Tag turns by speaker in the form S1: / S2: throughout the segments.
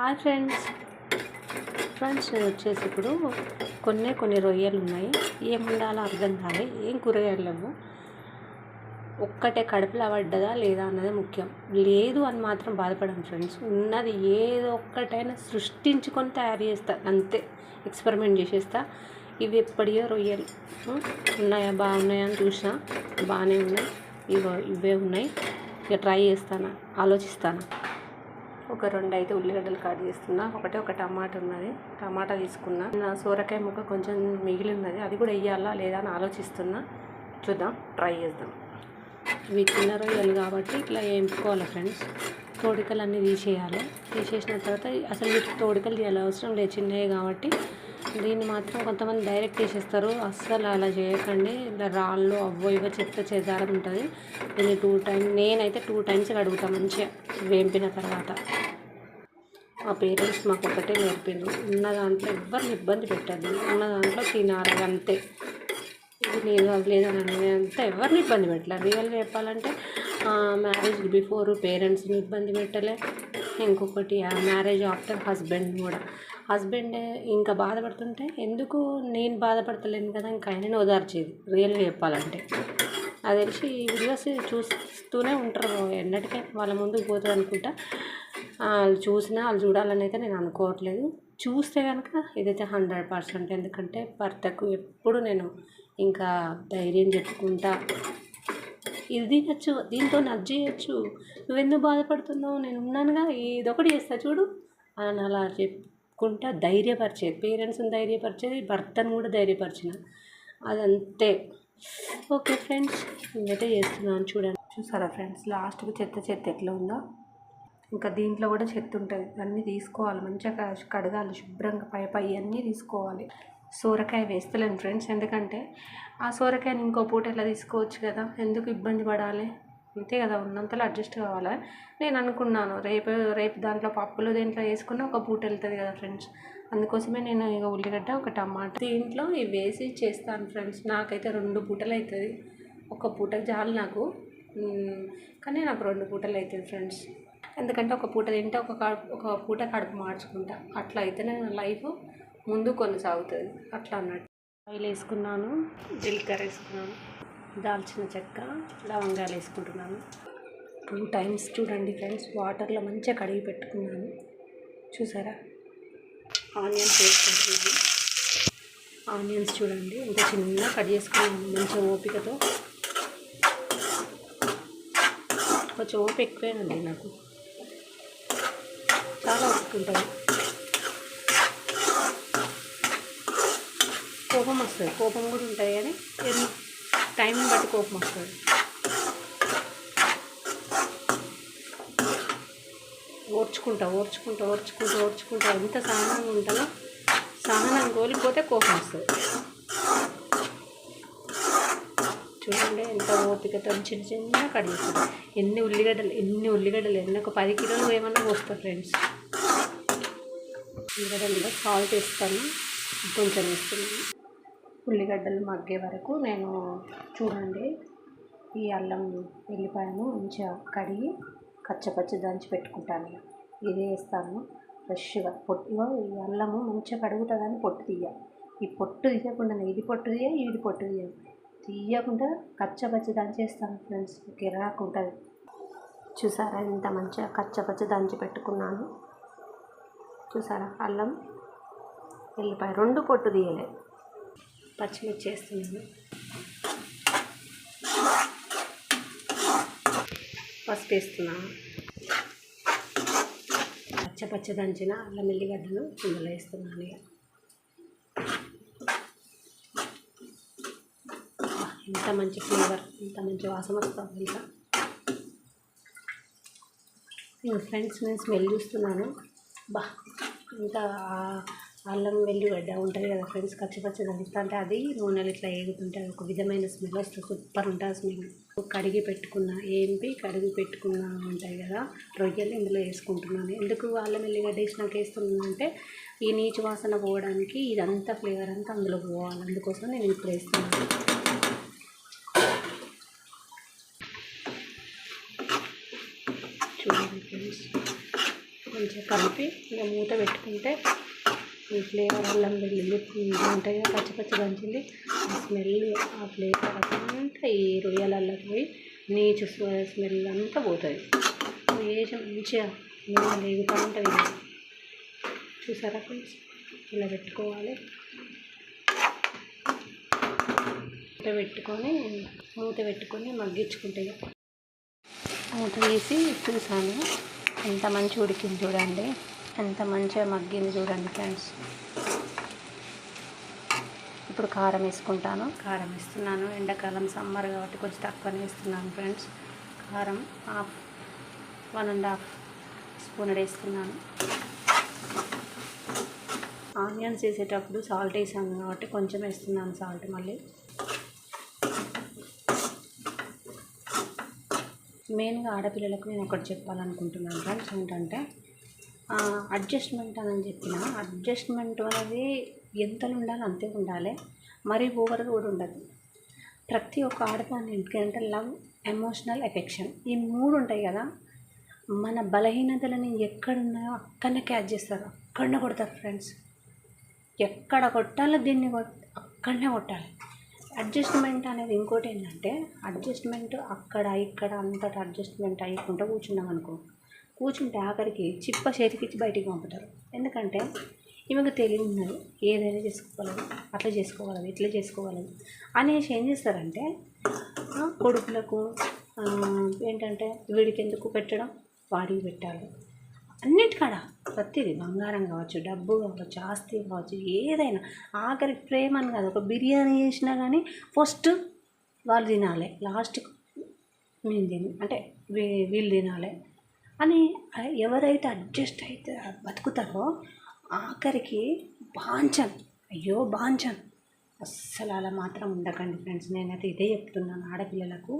S1: Hi friends. Friends నేను వచ్చేసి ఇప్పుడు కొన్ని కొన్ని రొయ్యలు ఉన్నాయి ఏం ఉండాలో అర్థం కాలే. ఏం కూరగాయలు లేవు. ఒక్కటే కడుపులో పడ్డదా లేదా అన్నదే ముఖ్యం. లేదు అని మాత్రం బాధపడం ఫ్రెండ్స్. ఉన్నది ఏదో ఒక్కటైనా సృష్టించుకొని తయారు చేస్తా. అంతే. ఎక్స్పెరిమెంట్ చేసేస్తా. ఇవి ఎప్పటియో రొయ్యలు. ఉన్నాయా? బాగున్నాయా అని చూసిన. బాగానే ఉన్నాయి. ఇవో ఇవే ఉన్నాయి. ఇక ట్రై చేస్తాను? ఆలోచిస్తాను? ఒక రెండు అయితే ఉల్లిగడ్డలు కట్ చేస్తున్నా. ఒకటే ఒక టమాటా ఉన్నది. టమాటా తీసుకున్నా. నా సోరకాయ ముక్క కొంచెం మిగిలి ఉన్నది అది కూడా వేయాలా లేదా అని ఆలోచిస్తున్నా. చూద్దాం. ట్రై చేద్దాం. ఇవి చిన్న రొయ్యలు కాబట్టి ఇట్లా వేయించుకోవాలి ఫ్రెండ్స్ తోడికలు అన్నీ తీసేయాలి. తీసేసిన తర్వాత అసలు వీటికి తోడికలు తీయాలి అవసరం లేదు. చిన్నవి కాబట్టి దీన్ని మాత్రం కొంతమంది డైరెక్ట్ తీసేస్తారు. అస్సలు అలా చేయకండి. ఇలా రాళ్ళు అవ్వో ఇవో చెత్త చెదారం ఉంటుంది. దీన్ని టూ టైమ్ నేనైతే టూ టైమ్స్ కడుగుతాను మంచిగా వేంపిన తర్వాత. మా పేరెంట్స్ మాకు ఒకటే నేర్పిండ్రు. ఉన్న దాంట్లో ఎవరిని ఇబ్బంది పెట్టద్దు. ఉన్న దాంట్లో తినాలి అంతే. ఇది లేదు అది లేదు అని అంతా ఎవరిని ఇబ్బంది పెట్టలేదు రియల్గా చెప్పాలంటే మ్యారేజ్ బిఫోర్ పేరెంట్స్ని ఇబ్బంది పెట్టలే. ఇంకొకటి మ్యారేజ్ ఆఫ్టర్ హస్బెండ్ కూడా. హస్బెండ్ ఇంకా బాధపడుతుంటే ఎందుకు నేను బాధపడతలేను కదా ఇంకా ఆయనని ఓదార్చేది. రియల్గా చెప్పాలంటే. అది తెలిసి వీడియోస్ చూస్తూనే ఉంటారు ఎన్నటికే. వాళ్ళ ముందుకు పోతుంది అనుకుంటా. వాళ్ళు చూసినా వాళ్ళు చూడాలని అయితే నేను అనుకోవట్లేదు. చూస్తే కనుక ఇదైతే హండ్రెడ్ పర్సెంట్. ఎందుకంటే భర్తకు ఎప్పుడు నేను ఇంకా ధైర్యం చెప్పుకుంటా. ఇది తినచ్చు దీంతో నజ్జ చేయొచ్చు. నువ్వెందుకు బాధపడుతున్నావు? నేను ఉన్నానుగా ఇదొకటి చేస్తా చూడు. అని అలా చెప్పుకుంటా ధైర్యపరిచేది పేరెంట్స్ని ధైర్యపరిచేది భర్తను కూడా ధైర్యపరిచిన. అదంతే. ఓకే ఫ్రెండ్స్ నేనైతే చేస్తున్నాను చూడండి. చూసారా ఫ్రెండ్స్ లాస్ట్కి చెత్త చెత్త ఎట్లా ఉందో? ఇంకా దీంట్లో కూడా చెత్త ఉంటుంది. అన్నీ తీసుకోవాలి. మంచిగా కడగాలి. శుభ్రంగా పై పై అన్నీ తీసుకోవాలి. సోరకాయ వేస్తలేను ఫ్రెండ్స్ ఎందుకంటే ఆ సోరకాయని ఇంకో పూట ఎలా తీసుకోవచ్చు కదా? ఎందుకు ఇబ్బంది పడాలి? అంతే కదా ఉన్నంతలో అడ్జస్ట్ కావాలి? నేను అనుకున్నాను రేపు రేపు దాంట్లో పప్పులు దీంట్లో వేసుకున్న ఒక పూట వెళ్తుంది కదా ఫ్రెండ్స్. అందుకోసమే నేను ఇక ఉల్లిగడ్డ ఒక టమాటా. దీంట్లో ఇవి వేసి చేస్తాను ఫ్రెండ్స్. నాకైతే రెండు పూటలు అవుతుంది ఒక పూట చాలు నాకు. కానీ నాకు రెండు పూటలు అవుతుంది ఫ్రెండ్స్. ఎందుకంటే ఒక పూట తింటే ఒక ఒక పూట కడుపు మార్చుకుంటా. అట్లా అయితేనే నా లైఫ్ ముందు కొనసాగుతుంది. అట్లా అన్నట్టు. ఆయిల్ వేసుకున్నాను జీలకర్ర వేసుకున్నాను. దాల్చిన చెక్క లవంగాలు వేసుకుంటున్నాను. టూ టైమ్స్ చూడండి ఫ్రెండ్స్ వాటర్లో మంచిగా కడిగి పెట్టుకున్నాను. చూసారా? ఆనియన్స్ వేసుకుంటున్నాను. ఆనియన్స్ చూడండి ఇంత చిన్న కట్ చేసుకున్నాను మంచిగా ఓపికతో. కొంచెం ఓపిక ఎక్కువేనండి నాకు. చాలా ఓపిక ఉంటుంది. కోపం వస్తుంది కోపం కూడా ఉంటుంది కానీ టైంని బట్టి కోపం వస్తుంది. ఓర్చుకుంటా ఓర్చుకుంటా ఓర్చుకుంటా ఓర్చుకుంటా. ఎంత సహనంగా ఉంటానో సహనం కోల్పోతే కోపం వస్తుంది. చూడండి ఎంత ఓపికతో చిన్న చిన్న కడిగిస్తుంది ఎన్ని ఉల్లిగడ్డలు ఎన్ని ఉల్లిగడ్డలు ఎన్ని ఒక పది కిలోలు ఏమన్నా పోస్తా ఫ్రెండ్స్. ఉల్లిగడ్డలు సాల్ట్ వేస్తాను కొంచెం వేస్తున్నాను. ఉల్లిగడ్డలు మగ్గే వరకు నేను చూడండి. ఈ అల్లం వెల్లిపాయను మంచిగా కడిగి పచ్చపచ్చి దంచి పెట్టుకుంటాను ఇది వేస్తాను ఫ్రెష్గా. పొట్టులో ఈ అల్లము మంచిగా కడుగుతుందని పొట్టు తీయ ఈ పొట్టు తీయకుండా ఇది పొట్టు తీయ ఇది పొట్టు తీయ? తీయకుండా కచ్చపచ్చి దంచేస్తాను ఫ్రెండ్స్. కిరాకు ఉంటుంది. చూసారా? ఇంత మంచిగా కచ్చపచ్చి దంచి పెట్టుకున్నాను. చూసారా? అల్లం వెల్లిపాయ రెండు పొట్టు తీయలే. పచ్చిమిర్చి వేస్తున్నాను పసుపు వేస్తున్నాను పచ్చ పచ్చ దంచిన అల్లం ఎల్లిగడ్డను ఇందులో వేస్తున్నాను ఇక. ఇంత మంచి ఫ్లేవర్ ఇంత మంచి వాసన వస్తుంది ఇంకా ఫ్రెండ్స్ నేను స్మెల్ చూస్తున్నాను. బా ఇంకా అల్లం వెల్లిగడ్డ ఉంటుంది కదా ఫ్రెండ్స్ కచ్చిపచ్చి దంచుతా అంటే అది నూనెలు ఇట్లా ఏగుతుంటే అది ఒక విధమైన స్మెల్ వస్తుంది సూపర్ ఉంటుంది స్మెల్ కడిగి పెట్టుకున్న ఏంపి కడిగి పెట్టుకున్న ఉంటాయి కదా రొయ్యలు ఇందులో వేసుకుంటున్నాను. ఎందుకు అల్లం వెల్లిగడ్డ వేసినాక వేస్తున్నాను ఈ నీచు వాసన పోవడానికి ఇదంతా ఫ్లేవర్ అంతా అందులో పోవాలి. అందుకోసం నేను ఇప్పుడు వేస్తున్నాను. చూడండి ఫ్రెండ్స్ మంచిగా కలిపి ఇంకా మూత పెట్టుకుంటే ఈ ఫ్లేవర్ అల్లం వెల్లుల్లి ఉంటాయి పచ్చి పచ్చి దంచింది. ఆ స్మెల్ ఆ ఫ్లేవర్ అంతా ఈ రొయ్యలల్లో పోయి నీచు స్మెల్ అంతా పోతుంది. వేసి మంచిగా నూనె లేగుతూ ఉంటుంది చూసారా ఫ్రెండ్స్? ఇలా పెట్టుకోవాలి. మూత పెట్టుకొని మూత పెట్టుకొని మగ్గించుకుంటాయి మూత వేసి చూసాను. ఎంత మంచి ఉడికింది చూడండి. ఎంత మంచిగా మగ్గింది చూడండి ఫ్రెండ్స్. ఇప్పుడు కారం వేసుకుంటాను. కారం వేస్తున్నాను. ఎండాకాలం సమ్మర్ కాబట్టి కొంచెం తక్కువనే వేస్తున్నాను ఫ్రెండ్స్. కారం half one and half spoon వేస్తున్నాను ఆనియన్స్ వేసేటప్పుడు సాల్ట్ వేసాను కాబట్టి కొంచెం వేస్తున్నాను సాల్ట్ మళ్ళీ. మెయిన్గా ఆడపిల్లలకు నేను ఒకటి చెప్పాలనుకుంటున్నాను ఫ్రెండ్స్ ఏంటంటే అడ్జస్ట్మెంట్ అని చెప్పిన అడ్జస్ట్మెంట్ అనేది ఎంతలో ఉండాలో అంతే ఉండాలి. మరీ ఓవర్గా కూడా ఉండదు. ప్రతి ఒక్క ఆడదాన్ని ఎందుకంటే లవ్ ఎమోషనల్ ఎఫెక్షన్ ఈ మూడు ఉంటాయి కదా. మన బలహీనతలని ఎక్కడున్నాయో అక్కడనే క్యాచ్ చేస్తారు. అక్కడనే కొడతారు ఫ్రెండ్స్ ఎక్కడ కొట్టాలో దీన్ని అక్కడనే కొట్టాలి. అడ్జస్ట్మెంట్ అనేది ఇంకోటి ఏంటంటే అడ్జస్ట్మెంట్ అక్కడ ఇక్కడ అంతటా అడ్జస్ట్మెంట్ అయ్యకుండా కూర్చున్నాం అనుకో కూర్చుంటే ఆఖరికి చిప్ప చేతికిచ్చి బయటికి పంపుతారు. ఎందుకంటే ఈమెకు తెలివి ఉన్నది ఏదైనా చేసుకోగలదు అట్లా చేసుకోగలదు ఇట్లా చేసుకోగలదు అనేసి ఏం చేస్తారంటే కొడుకులకు ఏంటంటే వీడికి ఎందుకు పెట్టడం? వాడికి పెట్టాలి. అన్నిటికాడ ప్రతిదీ బంగారం కావచ్చు డబ్బు కావచ్చు ఆస్తి కావచ్చు ఏదైనా ఆఖరి ప్రేమ అని కాదు ఒక బిర్యానీ చేసినా కానీ ఫస్ట్ వాళ్ళు తినాలి. లాస్ట్ మేము తిని అంటే వీళ్ళు తినాలి. అని ఎవరైతే అడ్జస్ట్ అయితే బతుకుతారో ఆఖరికి బాంచన్ అయ్యో బాంచన్ అస్సలు అలా మాత్రం ఉండకండి ఫ్రెండ్స్. నేనైతే ఇదే చెప్తున్నాను ఆడపిల్లలకు.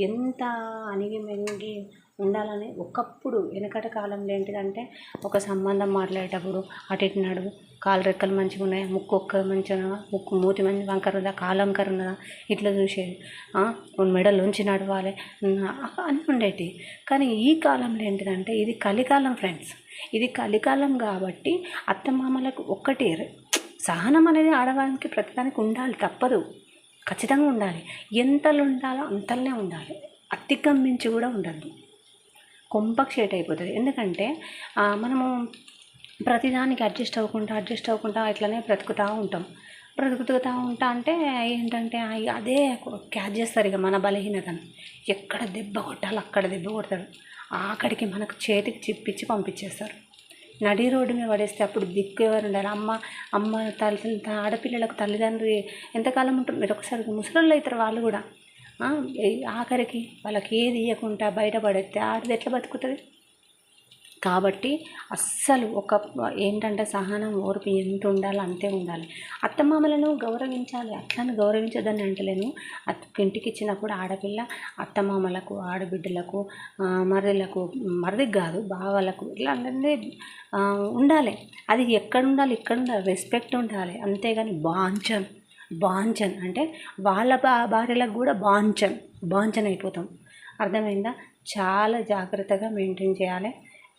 S1: ఎంత అణిగి మెనిగి ఉండాలని ఒకప్పుడు వెనకట కాలంలో ఏంటిదంటే ఒక సంబంధం మాట్లాడేటప్పుడు అటు ఇటు నడువు కాలు రెక్కలు మంచిగా ఉన్నాయి ముక్కు ఒక్క మంచిగా ముక్కు మూతి మంచి వంకర ఉందా కాలు వంకర ఉన్నదా ఇట్లా చూసేది. మెడలోంచి నడవాలి. అని ఉండేటి కానీ ఈ కాలంలో ఏంటిదంటే ఇది కలికాలం ఫ్రెండ్స్. ఇది కలికాలం కాబట్టి అత్తమామలకు ఒక్కటి సహనం అనేది ఆడవానికి ప్రతిదానికి ఉండాలి తప్పదు. ఖచ్చితంగా ఉండాలి. ఎంతలో ఉండాలో అంతలోనే ఉండాలి. అతిక్రమించి కూడా ఉండద్దు. కొంపకు షేట్ అయిపోతుంది. ఎందుకంటే మనము ప్రతిదానికి అడ్జస్ట్ అవ్వకుండా అడ్జస్ట్ అవ్వకుండా ఇట్లనే బ్రతుకుతూ ఉంటాం. బ్రతుకుతూ ఉంటా అంటే ఏంటంటే అదే క్యాచ్ చేస్తారు ఇక మన బలహీనతను. ఎక్కడ దెబ్బ కొట్టాలో అక్కడ దెబ్బ కొడతారు. ఆఖడికి మనకు చేతికి చిప్పించి పంపించేస్తారు. నడి రోడ్డు మీద పడేస్తే అప్పుడు దిక్కు ఎవరు ఉండాలి అమ్మ అమ్మ తల్లి ఆడపిల్లలకు తల్లిదండ్రులు ఎంతకాలం ఉంటుంది? మీరు ఒకసారి ముసలోళ్ళు అవుతారు వాళ్ళు కూడా. ఆఖరికి వాళ్ళకి ఏది ఇవ్వకుండా బయటపడేస్తే ఆడది ఎట్లా బతుకుతుంది? కాబట్టి అస్సలు ఒక ఏంటంటే సహనం ఓర్పు ఎంత ఉండాలో అంతే ఉండాలి. అత్తమామలను గౌరవించాలి. అట్లని గౌరవించదని అంటలేను. ఇంటికి ఇచ్చినప్పుడు ఆడపిల్ల అత్తమామలకు ఆడబిడ్డలకు మరదలకు మరదికి కాదు బావలకు ఇట్లా అందరినీ ఉండాలి. అది ఎక్కడ ఉండాలి ఇక్కడ ఉండాలి రెస్పెక్ట్ ఉండాలి. అంతేగాని బాంచన్ బాంచన్ అంటే వాళ్ళ బా భార్యలకు కూడా బాంచన్ బాంచన్ అయిపోతాం అర్థమైందా? చాలా జాగ్రత్తగా మెయింటైన్ చేయాలి.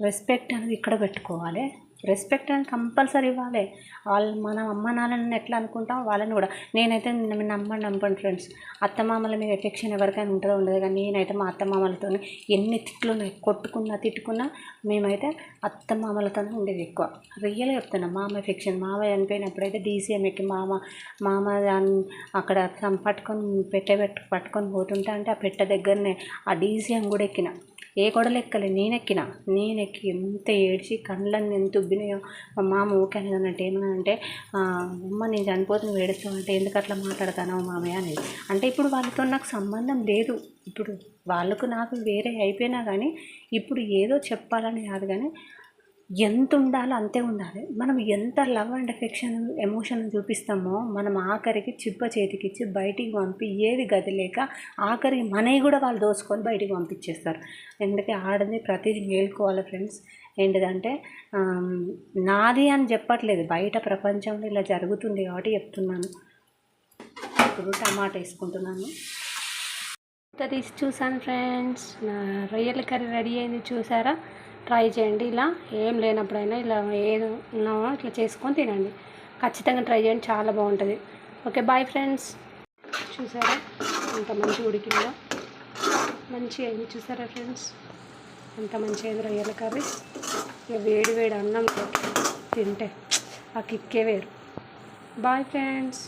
S1: రెస్పెక్ట్ అనేది ఇక్కడ పెట్టుకోవాలి. రెస్పెక్ట్ అనేది కంపల్సరీ ఇవ్వాలి. వాళ్ళు మన అమ్మ నాన్నని ఎట్లా అనుకుంటాం వాళ్ళని కూడా. నేనైతే నమ్మ- నమ్మండి ఫ్రెండ్స్. అత్తమామల మీద ఎఫెక్షన్ ఎవరికైనా ఉంటుందో ఉండదు కానీ నేనైతే మా అత్తమామలతో ఎన్ని తిట్లు ఉన్నాయి కొట్టుకున్నా తిట్టుకున్నా మేమైతే అత్తమామలతోనే ఉండేది ఎక్కువ. రియల్గా చెప్తున్నా మామ ఎఫెక్షన్ మామ చనిపోయినప్పుడైతే అయితే డీసీఎం ఎక్కి మామ మామ దాన్ని అక్కడ పట్టుకొని పెట్టె పెట్టు పట్టుకొని పోతుంటే అంటే ఆ పెట్టె దగ్గరనే ఆ డీసీఎం కూడా ఎక్కిన. ఏ గొడవలెక్కలే. నేనెక్కిన. నేను ఎక్కిన నేను ఎక్కి ఎంత ఏడ్చి కళ్ళన్నీ ఎంత ఉబ్బినాయో. మా మామ ఊకే అనేది అన్నట్టు ఏమనంటే అమ్మ నేను చనిపోతే నువ్వు ఏడుస్తావు అంటే ఎందుకు అట్లా మాట్లాడతానో మామయ్య? అనేది. అంటే ఇప్పుడు వాళ్ళతో నాకు సంబంధం లేదు. ఇప్పుడు వాళ్ళకు నాకు వేరే అయిపోయినా కానీ ఇప్పుడు ఏదో చెప్పాలని కాదు కానీ ఎంత ఉండాలో అంతే ఉండాలి. మనం ఎంత లవ్ అండ్ ఎఫెక్షన్ ఎమోషన్ చూపిస్తామో మనం ఆఖరికి చిప్ప చేతికిచ్చి బయటికి పంపి ఏది గది లేక ఆఖరికి మనవి కూడా వాళ్ళు దోసుకొని బయటికి పంపించేస్తారు. ఎందుకంటే ఆడది ప్రతిదీ మేల్కోవాలి ఫ్రెండ్స్. ఏంటిదంటే నాది అని చెప్పట్లేదు. బయట ప్రపంచంలో ఇలా జరుగుతుంది కాబట్టి చెప్తున్నాను. ఇప్పుడు టమాటా వేసుకుంటున్నాను. తీసి చూసాను ఫ్రెండ్స్ రొయ్యల కర్రీ రెడీ అయింది. చూసారా? ట్రై చేయండి. ఇలా ఏం లేనప్పుడైనా ఇలా ఏది ఉన్నామో ఇట్లా చేసుకొని తినండి. ఖచ్చితంగా ట్రై చేయండి. చాలా బాగుంటుంది. Okay bye friends. చూసారా? అంత మంచి ఉడికిందో. మంచిగా అయింది. చూసారా ఫ్రెండ్స్? ఎంత మంచిగా అయింది రొయ్యల కర్రీ. ఇక వేడి వేడి అన్నం తింటే ఆ కిక్కే వేరు. Bye friends.